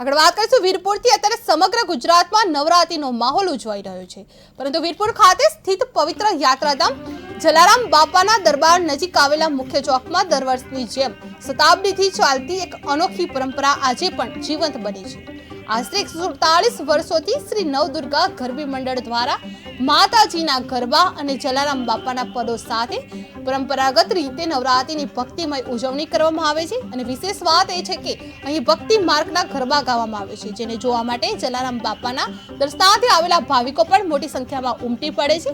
આગળ વાત કરીશું વીરપુરથી. અત્યારે સમગ્ર ગુજરાતમાં નવરાત્રીનો માહોલ ઉજવાઈ રહ્યો છે. પરંતુ વીરપુર ખાતે સ્થિત પવિત્ર યાત્રાધામ જલારામ બાપાના દરબાર નજીક આવેલા મુખ્ય ચોકમાં દર વર્ષની જેમ શતાબ્દીથી ચાલતી એક અનોખી પરંપરા આજે પણ જીવંત બની છે. આશરે સુડતાલીસ વર્ષોથી શ્રી નવદુર્ગા ગરબી મંડળ દ્વારા માતાજીના ગરબા અને જલારામ બાપાના પદો સાથે પરંપરાગત રીતે નવરાત્રિની ભક્તિમય ઉજવણી કરવામાં આવે છે. અને વિશેષ વાત એ છે કે અહીં ભક્તિ માર્ગના ગરબા ગાવામાં આવે છે, જેને જોવા માટે જલારામ બાપાના દર્શનાર્થે આવેલા ભાવિકો પણ મોટી સંખ્યામાં ઉમટી પડે છે.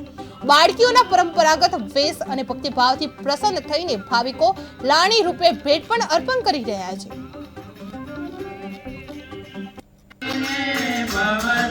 બાળકીઓના પરંપરાગત વેશ અને ભક્તિભાવથી પ્રસન્ન થઈને ભાવિકો લાણી રૂપે ભેટ પણ અર્પણ કરી રહ્યા છે. જે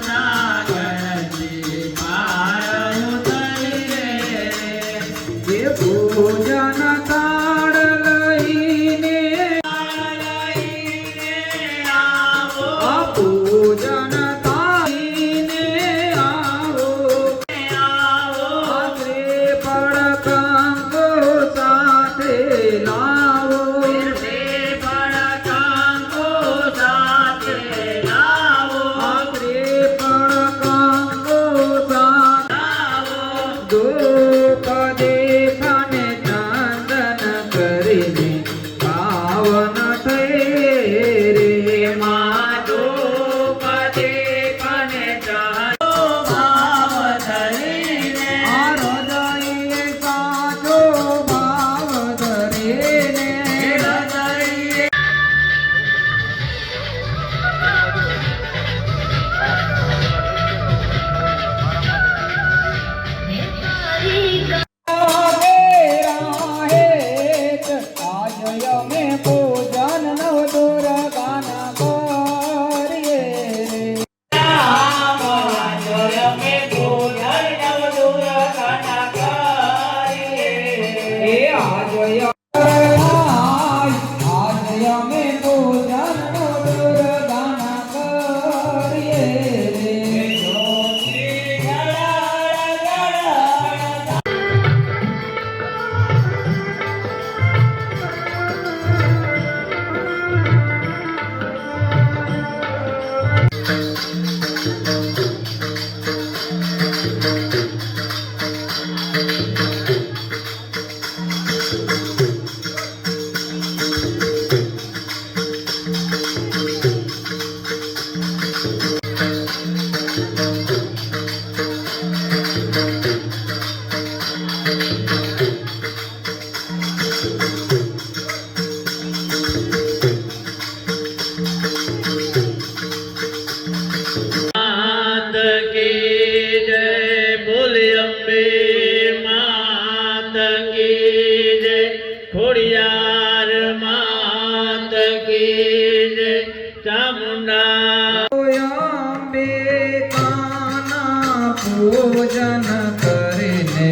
પૂજન કરીને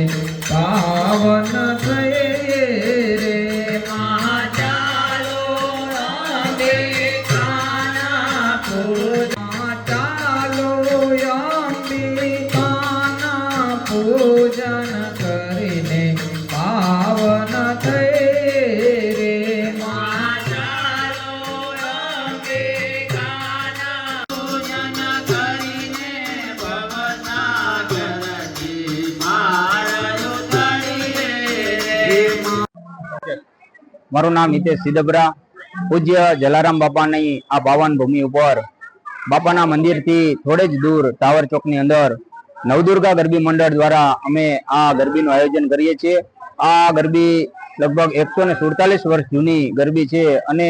પાવન મારું નામ હિતેશ સિદબરા, પૂજ્ય જલારામ બાપાની આ પાવન ભૂમિ ઉપર. બાપાના મંદિરથી થોડે જ દૂર ટાવર ચોકની અંદર નવદુર્ગા ગરબી મંડળ દ્વારા અમે આ ગરબીનું આયોજન કરીએ છીએ. આ ગરબી લગભગ એકસો ને સુડતાલીસ વર્ષ જૂની ગરબી છે અને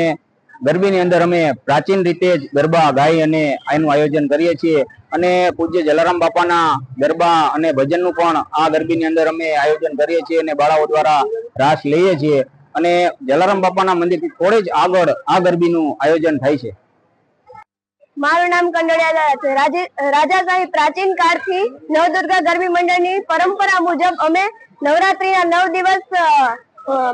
ગરબીની અંદર અમે પ્રાચીન રીતે જ ગરબા ગાઈ અને આનું આયોજન કરીએ છીએ અને પૂજ્ય જલારામ બાપાના ગરબા અને ભજનનું પણ આ ગરબીની અંદર અમે આયોજન કરીએ છીએ અને બાળાઓ દ્વારા રાસ લઈએ છીએ. અને જલારામ બાપાના મંદિરથી થોડે જ આગળ આ ગરબીનું આયોજન થાય છે. મારું નામ કંડળિયા છે. રાજા સાહેબ પ્રાચીન કાળથી નવદુર્ગા ગરબી મંડળની પરંપરા મુજબ અમે નવરાત્રીના નવ દિવસ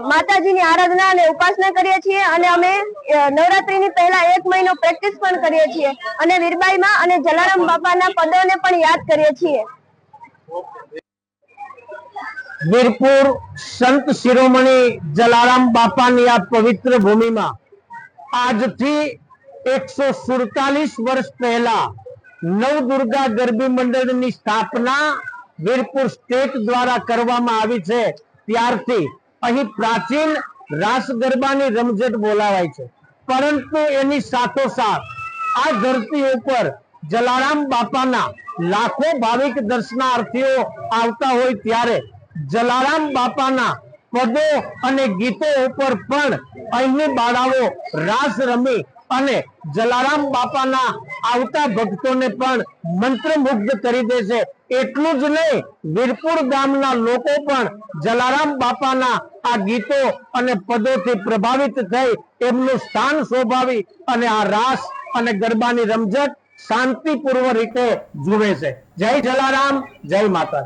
માતાજીની આરાધના અને ઉપાસના કરીએ છીએ અને અમે નવરાત્રી નવરાત્રીની પહેલા એક મહિનો પ્રેક્ટિસ પણ કરીએ છીએ અને વીરબાઈમાં અને જલારામ બાપાના પદોને પણ યાદ કરીએ છીએ. વીરપુર સંત શિરોમણી જલારામ બાપાની આ પવિત્ર ભૂમિમાં આજથી એકસો સુડતાલીસ વર્ષ પહેલા નવદુર્ગા ગરબી મંડળની સ્થાપના વીરપુર સ્ટેટ દ્વારા કરવામાં આવી છે. ત્યારથી અહીં પ્રાચીન રાસ ગરબાની રમઝટ બોલાવાય છે. પરંતુ એની સાથોસાથ આ ધરતી ઉપર જલારામ બાપાના લાખો ભાવિક દર્શનાર્થીઓ આવતા હોય ત્યારે જલારામ બાપાના પદો અને ગીતો ઉપર પણ અહીંની બાળાઓ રાસ રમી અને જલારામ બાપાના આવતા ભક્તોને પણ મંત્રમુગ્ધ કરી દેશે એટલું જ નહીં, વીરપુર ગામના લોકો પણ જલારામ બાપાના આ ગીતો અને પદોથી પ્રભાવિત થઈ એમનું સ્થાન શોભાવી અને આ રાસ અને ગરબાની રમઝટ શાંતિપૂર્વ રીતે જુએ છે. જય જલારામ, જય માતા